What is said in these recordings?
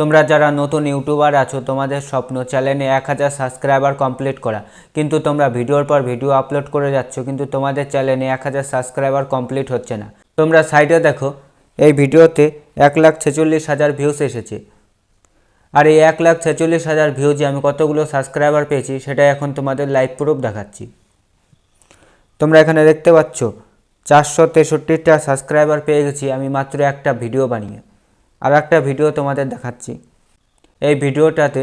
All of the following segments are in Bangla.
তোমরা যারা নতুন ইউটিউবার আছো, তোমাদের স্বপ্ন চ্যানেলে এক হাজার সাবস্ক্রাইবার কমপ্লিট করা। কিন্তু তোমরা ভিডিওর পর ভিডিও আপলোড করে যাচ্ছ, কিন্তু তোমাদের চ্যানেলে এক হাজার সাবস্ক্রাইবার কমপ্লিট হচ্ছে না। তোমরা সাইডে দেখো, এই ভিডিওতে এক লাখ ছেচল্লিশ হাজার ভিউস এসেছে। আর এই এক লাখ ছেচল্লিশ হাজার ভিউজে আমি কতগুলো সাবস্ক্রাইবার পেয়েছি, সেটা এখন তোমাদের লাইভ প্রুফ দেখাচ্ছি। তোমরা এখানে দেখতে পাচ্ছ, চারশো তেষট্টিটা সাবস্ক্রাইবার পেয়ে গেছি, আমি মাত্র একটা ভিডিও বানিয়ে। আর একটা ভিডিও তোমাদের দেখাচ্ছি। এই ভিডিওটাতে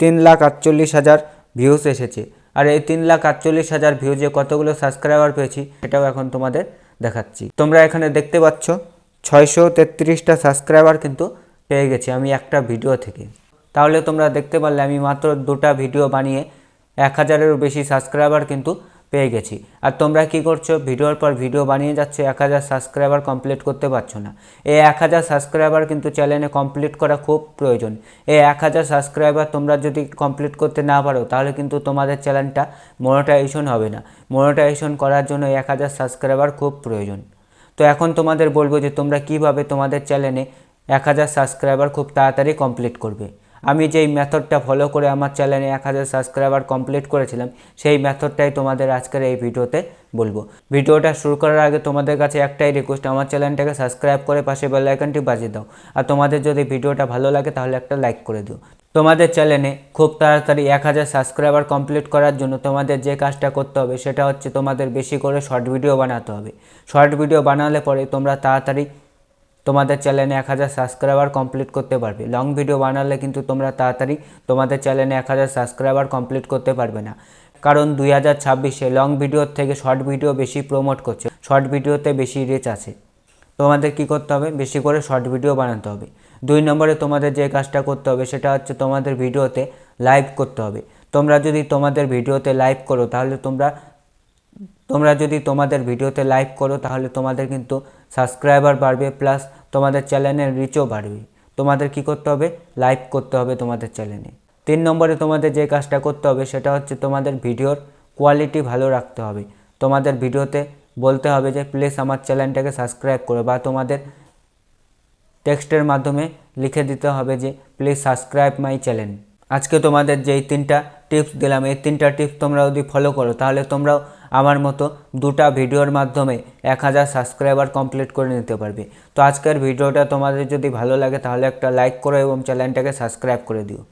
তিন লাখ আটচল্লিশ হাজার ভিউস এসেছে। আর এই তিন লাখ আটচল্লিশ হাজার ভিউজে কতগুলো সাবস্ক্রাইবার পেয়েছি সেটাও এখন তোমাদের দেখাচ্ছি। তোমরা এখানে দেখতে পাচ্ছ, ছয়শো তেত্রিশটা সাবস্ক্রাইবার কিন্তু পেয়ে গেছি আমি একটা ভিডিও থেকে। তাহলে তোমরা দেখতে পারলে আমি মাত্র দুটা ভিডিও বানিয়ে এক হাজারেরও বেশি সাবস্ক্রাইবার কিন্তু পেয়ে গেছি। আর তোমরা কি করছ? ভিডিওর পর ভিডিও বানিয়ে যাচ্ছে, এক হাজার সাবস্ক্রাইবার কমপ্লিট করতে পারছ না। এই এক হাজার সাবস্ক্রাইবার কিন্তু চ্যানেলে কমপ্লিট করা খুব প্রয়োজন। এই এক হাজার সাবস্ক্রাইবার তোমরা যদি কমপ্লিট করতে না পারো, তাহলে কিন্তু তোমাদের চ্যানেলটা মনিটাইজেশন হবে না। মনিটাইজেশন করার জন্য এক হাজার সাবস্ক্রাইবার খুব প্রয়োজন। তো এখন তোমাদের বলব যে তোমরা কীভাবে তোমাদের চ্যানেলে এক হাজার সাবস্ক্রাইবার খুব তাড়াতাড়ি কমপ্লিট করবে। আমি যেই মেথডটা ফলো করে আমার চ্যানেলে এক হাজার সাবস্ক্রাইবার কমপ্লিট করেছিলাম, সেই মেথডটাই তোমাদের আজকের এই ভিডিওতে বলব। ভিডিওটা শুরু করার আগে তোমাদের কাছে একটাই রিকোয়েস্ট আমার চ্যানেলটাকে সাবস্ক্রাইব করে পাশে বেল আইকনটি বাজিয়ে দাও। আর তোমাদের যদি ভিডিওটা ভালো লাগে তাহলে একটা লাইক করে দিও। তোমাদের চ্যানেলে খুব তাড়াতাড়ি এক হাজার সাবস্ক্রাইবার কমপ্লিট করার জন্য তোমাদের যে কাজটা করতে হবে, সেটা হচ্ছে তোমাদের বেশি করে শর্ট ভিডিও বানাতে হবে। শর্ট ভিডিও বানালে পরে তোমরা তাড়াতাড়ি তোমাদের চ্যানেলে এক হাজার সাবস্ক্রাইবার কমপ্লিট করতে পারবে। লং ভিডিও বানালে কিন্তু তোমরা তাড়াতাড়ি তোমাদের চ্যানেলে এক হাজার সাবস্ক্রাইবার কমপ্লিট করতে পারবে না। কারণ দুই হাজার ছাব্বিশে লং ভিডিওর থেকে শর্ট ভিডিও বেশি প্রমোট করছে। শর্ট ভিডিওতে বেশি রিচ আছে। তোমাদের কি করতে হবে? বেশি করে শর্ট ভিডিও বানাতে হবে। দুই নম্বরে তোমাদের যে কাজটা করতে হবে সেটা হচ্ছে তোমাদের ভিডিওতে লাইভ করতে হবে। তোমরা যদি তোমাদের ভিডিওতে লাইভ করো তাহলে তোমরা তোমরা যদি তোমাদের ভিডিওতে লাইভ করো, তাহলে তোমাদের কিন্তু সাবস্ক্রাইবার বাড়বে প্লাস তোমাদের চ্যানেলের রিচও বাড়বে। তোমাদের কি করতে হবে? লাইভ করতে হবে তোমাদের চ্যানেলে তিন নম্বরে তোমাদের যে কাজটা করতে হবে, সেটা হচ্ছে তোমাদের ভিডিওর কোয়ালিটি ভালো রাখতে হবে। তোমাদের ভিডিওতে বলতে হবে যে প্লিজ আমার চ্যানেলটাকে সাবস্ক্রাইব করো। বা তোমাদের টেক্সটের মাধ্যমে লিখে দিতে হবে যে প্লিজ সাবস্ক্রাইব মাই চ্যানেল আজকে তোমাদের যেই তিনটা টিপস দিলাম, এই তিনটা টিপস তোমরা যদি ফলো করো, তাহলে তোমরাও আমার মতো দুটা ভিডিওর মাধ্যমে এক হাজার সাবস্ক্রাইবার কমপ্লিট করে নিতে পারবে। তো আজকের ভিডিওটা তোমাদের যদি ভালো লাগে তাহলে একটা লাইক করো এবং চ্যানেলটাকে সাবস্ক্রাইব করে দিও।